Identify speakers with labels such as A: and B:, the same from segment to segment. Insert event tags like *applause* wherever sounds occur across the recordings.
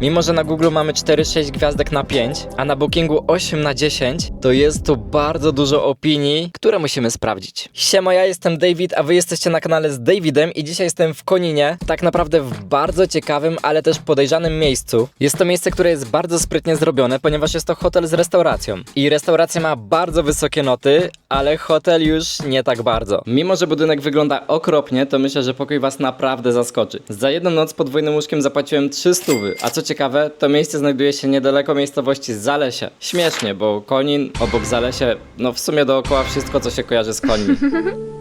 A: Mimo, że na Google mamy 4-6 gwiazdek na 5, a na Bookingu 8 na 10, to jest tu bardzo dużo opinii, które musimy sprawdzić. Siema, ja jestem David, a wy jesteście na kanale z Davidem i dzisiaj jestem w Koninie, tak naprawdę w bardzo ciekawym, ale też podejrzanym miejscu. Jest to miejsce, które jest bardzo sprytnie zrobione, ponieważ jest to hotel z restauracją. I restauracja ma bardzo wysokie noty, ale hotel już nie tak bardzo. Mimo, że budynek wygląda okropnie, to myślę, że pokój was naprawdę zaskoczy. Za jedną noc podwójnym łóżkiem zapłaciłem 300, a co ciekawe, to miejsce znajduje się niedaleko miejscowości Zalesie. Śmiesznie, bo Konin obok Zalesie, no w sumie dookoła wszystko, co się kojarzy z końmi. *laughs*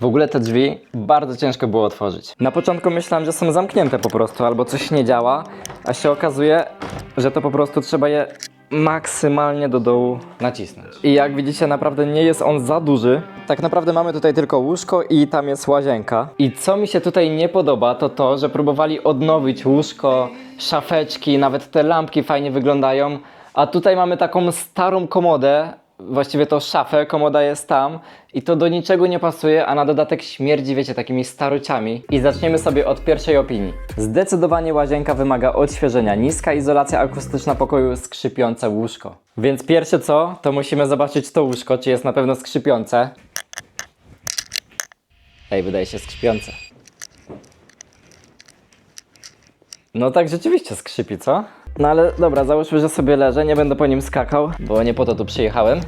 A: W ogóle te drzwi bardzo ciężko było otworzyć. Na początku myślałem, że są zamknięte po prostu, albo coś nie działa, a się okazuje, że to po prostu trzeba je maksymalnie do dołu nacisnąć. I jak widzicie, naprawdę nie jest on za duży. Tak naprawdę mamy tutaj tylko łóżko i tam jest łazienka. I co mi się tutaj nie podoba, to to, że próbowali odnowić łóżko, szafeczki, nawet te lampki fajnie wyglądają, a tutaj mamy taką starą komodę, właściwie to szafę, komoda jest tam i to do niczego nie pasuje, a na dodatek śmierdzi, wiecie, takimi staruciami. I zaczniemy sobie od pierwszej opinii. Zdecydowanie łazienka wymaga odświeżenia. Niska izolacja akustyczna pokoju, skrzypiące łóżko. Więc pierwsze co, to musimy zobaczyć to łóżko, czy jest na pewno skrzypiące. Ej, wydaje się skrzypiące. No tak rzeczywiście skrzypi, co? No ale dobra, załóżmy, że sobie leżę, nie będę po nim skakał, bo nie po to tu przyjechałem.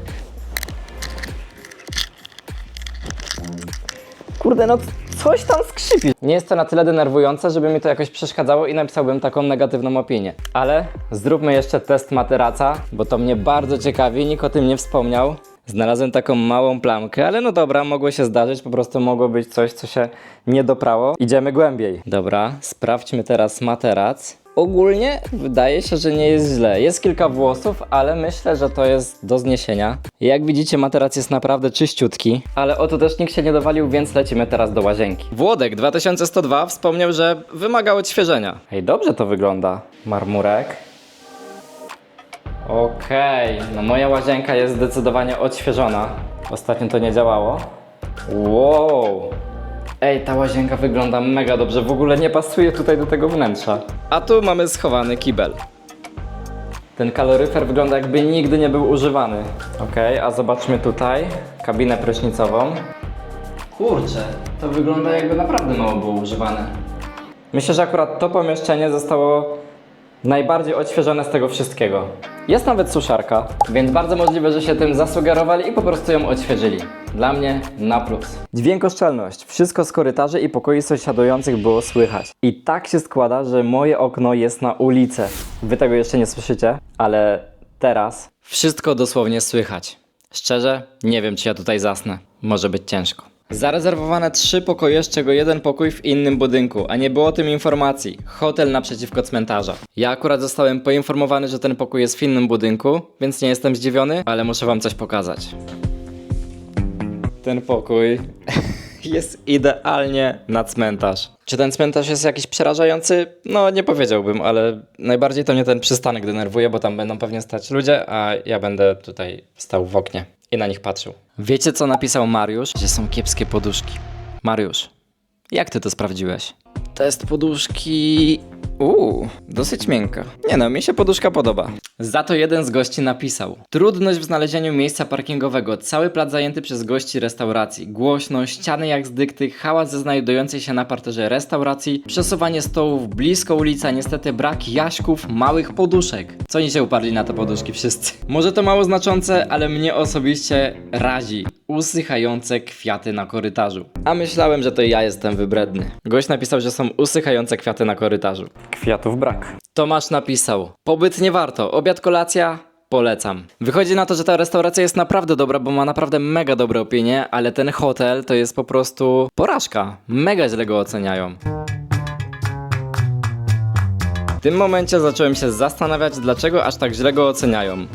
A: Kurde, no coś tam skrzypi. Nie jest to na tyle denerwujące, żeby mi to jakoś przeszkadzało i napisałbym taką negatywną opinię. Ale zróbmy jeszcze test materaca, bo to mnie bardzo ciekawi, nikt o tym nie wspomniał. Znalazłem taką małą plamkę, ale no dobra, mogło się zdarzyć, po prostu mogło być coś, co się nie doprało. Idziemy głębiej. Dobra, sprawdźmy teraz materac. Ogólnie wydaje się, że nie jest źle. Jest kilka włosów, ale myślę, że to jest do zniesienia. Jak widzicie, materac jest naprawdę czyściutki, ale o to też nikt się nie dowalił, więc lecimy teraz do łazienki. Włodek 2102 wspomniał, że wymaga odświeżenia. Hej, dobrze to wygląda. Marmurek. Okej, no moja łazienka jest zdecydowanie odświeżona. Ostatnio to nie działało. Wow. Ej, ta łazienka wygląda mega dobrze, w ogóle nie pasuje tutaj do tego wnętrza. A tu mamy schowany kibel. Ten kaloryfer wygląda jakby nigdy nie był używany. Okej, a zobaczmy tutaj kabinę prysznicową. Kurczę, to wygląda jakby naprawdę mało było używane. Myślę, że akurat to pomieszczenie zostało najbardziej odświeżone z tego wszystkiego. Jest nawet suszarka, więc bardzo możliwe, że się tym zasugerowali i po prostu ją odświeżyli. Dla mnie na plus. Dźwiękoszczelność. Wszystko z korytarzy i pokoi sąsiadujących było słychać. I tak się składa, że moje okno jest na ulicę. Wy tego jeszcze nie słyszycie, ale teraz wszystko dosłownie słychać. Szczerze, nie wiem, czy ja tutaj zasnę. Może być ciężko. Zarezerwowane trzy pokoje, z czego jeden pokój w innym budynku, a nie było o tym informacji. Hotel naprzeciwko cmentarza. Ja akurat zostałem poinformowany, że ten pokój jest w innym budynku, więc nie jestem zdziwiony, ale muszę wam coś pokazać. Ten pokój *laughs* jest idealnie na cmentarz. Czy ten cmentarz jest jakiś przerażający? No, nie powiedziałbym, ale najbardziej to mnie ten przystanek denerwuje, bo tam będą pewnie stać ludzie, a ja będę tutaj stał w oknie i na nich patrzył. Wiecie, co napisał Mariusz? Że są kiepskie poduszki. Mariusz, jak ty to sprawdziłeś? Test poduszki. Uuu, dosyć miękka. Nie no, mi się poduszka podoba. Za to jeden z gości napisał: Trudność w znalezieniu miejsca parkingowego. Cały plac zajęty przez gości restauracji. Głośno, ściany jak z dykty, hałas ze znajdującej się na parterze restauracji, przesuwanie stołów blisko ulica, niestety brak jaśków, małych poduszek. Co oni się uparli na te poduszki wszyscy? *laughs* Może to mało znaczące, ale mnie osobiście razi. Usychające kwiaty na korytarzu. A myślałem, że to ja jestem wybredny. Gość napisał, że są usychające kwiaty na korytarzu. Kwiatów brak. Tomasz napisał: Pobyt nie warto, obiad, kolacja. Polecam. Wychodzi na to, że ta restauracja jest naprawdę dobra, bo ma naprawdę mega dobre opinie, ale ten hotel to jest po prostu porażka. Mega źle go oceniają. W tym momencie zacząłem się zastanawiać, dlaczego aż tak źle go oceniają.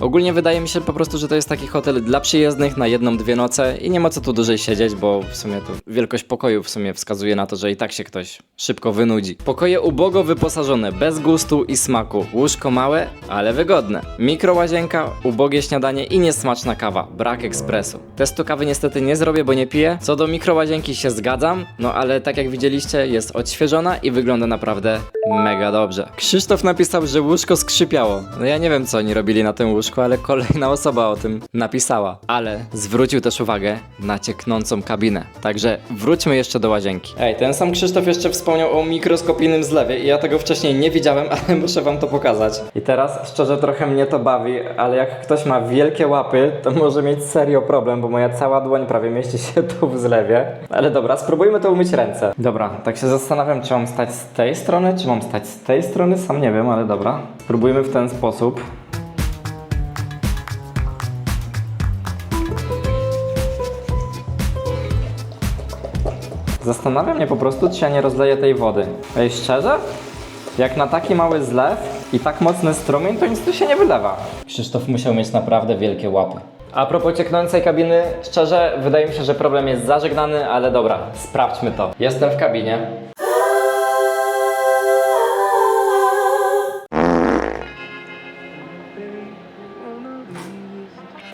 A: Ogólnie wydaje mi się po prostu, że to jest taki hotel dla przyjezdnych na jedną, dwie noce i nie ma co tu dłużej siedzieć, bo w sumie to wielkość pokoju w sumie wskazuje na to, że i tak się ktoś szybko wynudzi. Pokoje ubogo wyposażone, bez gustu i smaku. Łóżko małe, ale wygodne. Mikrołazienka, ubogie śniadanie i niesmaczna kawa. Brak ekspresu. Testu kawy niestety nie zrobię, bo nie piję. Co do mikrołazienki się zgadzam, no ale tak jak widzieliście, jest odświeżona i wygląda naprawdę mega dobrze. Krzysztof napisał, że łóżko skrzypiało. No ja nie wiem, co oni robili na tym łóżku, ale kolejna osoba o tym napisała. Ale zwrócił też uwagę na cieknącą kabinę. Także wróćmy jeszcze do łazienki. Ej, ten sam Krzysztof jeszcze wspomniał o mikroskopijnym zlewie i ja tego wcześniej nie widziałem, *laughs* ale muszę wam to pokazać. I teraz szczerze trochę mnie to bawi, ale jak ktoś ma wielkie łapy, to może mieć serio problem, bo moja cała dłoń prawie mieści się *laughs* tu w zlewie. Ale dobra, spróbujmy to umyć ręce. Dobra, tak się zastanawiam, czy mam stać z tej strony, czy mam stać z tej strony, sam nie wiem, ale dobra. Spróbujmy w ten sposób. Zastanawiam mnie po prostu, czy ja nie rozleję tej wody. Ej, szczerze? Jak na taki mały zlew i tak mocny strumień, to nic tu się nie wylewa. Krzysztof musiał mieć naprawdę wielkie łapy. A propos cieknącej kabiny, szczerze, wydaje mi się, że problem jest zażegnany, ale dobra, sprawdźmy to. Jestem w kabinie.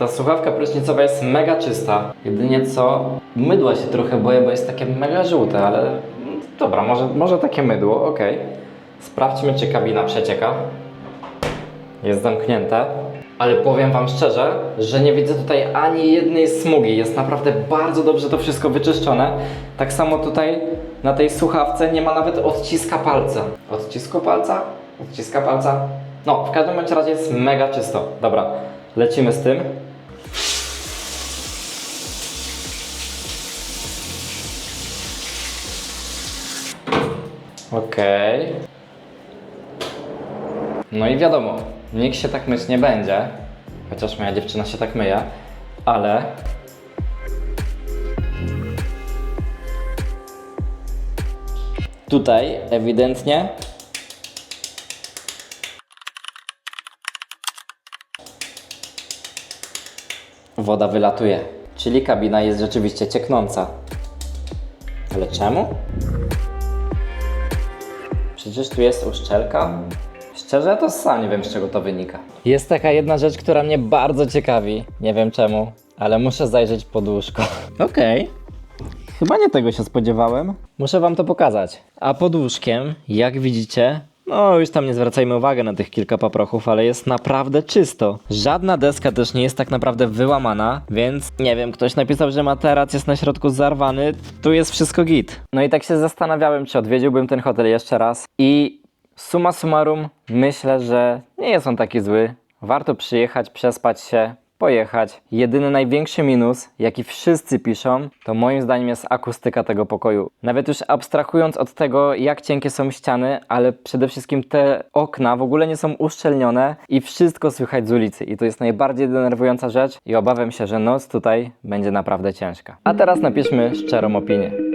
A: Ta słuchawka prysznicowa jest mega czysta. Jedynie co, mydła się trochę boję, bo jest takie mega żółte, ale dobra, może, może takie mydło, okej. Sprawdźmy, czy kabina przecieka. Jest zamknięte. Ale powiem Wam szczerze, że nie widzę tutaj ani jednej smugi. Jest naprawdę bardzo dobrze to wszystko wyczyszczone. Tak samo tutaj na tej słuchawce nie ma nawet odciska palca. Odcisku palca? Odciska palca? No, w każdym razie jest mega czysto. Dobra, lecimy z tym. Okej. No i wiadomo, nikt się tak myć nie będzie, chociaż moja dziewczyna się tak myje, ale tutaj ewidentnie woda wylatuje, czyli kabina jest rzeczywiście cieknąca. Ale czemu? Przecież tu jest uszczelka. Szczerze, to sam nie wiem, z czego to wynika. Jest taka jedna rzecz, która mnie bardzo ciekawi. Nie wiem czemu, ale muszę zajrzeć pod łóżko. *laughs* Okej. Chyba nie tego się spodziewałem. Muszę wam to pokazać. A pod łóżkiem, jak widzicie, no już tam nie zwracajmy uwagi na tych kilka paprochów, ale jest naprawdę czysto. Żadna deska też nie jest tak naprawdę wyłamana, więc nie wiem, ktoś napisał, że materac jest na środku zarwany, tu jest wszystko git. No i tak się zastanawiałem, czy odwiedziłbym ten hotel jeszcze raz i summa summarum myślę, że nie jest on taki zły. Warto przyjechać, przespać się, pojechać. Jedyny największy minus, jaki wszyscy piszą, to moim zdaniem jest akustyka tego pokoju. Nawet już abstrahując od tego, jak cienkie są ściany, ale przede wszystkim te okna w ogóle nie są uszczelnione i wszystko słychać z ulicy. I to jest najbardziej denerwująca rzecz i obawiam się, że noc tutaj będzie naprawdę ciężka. A teraz napiszmy szczerą opinię.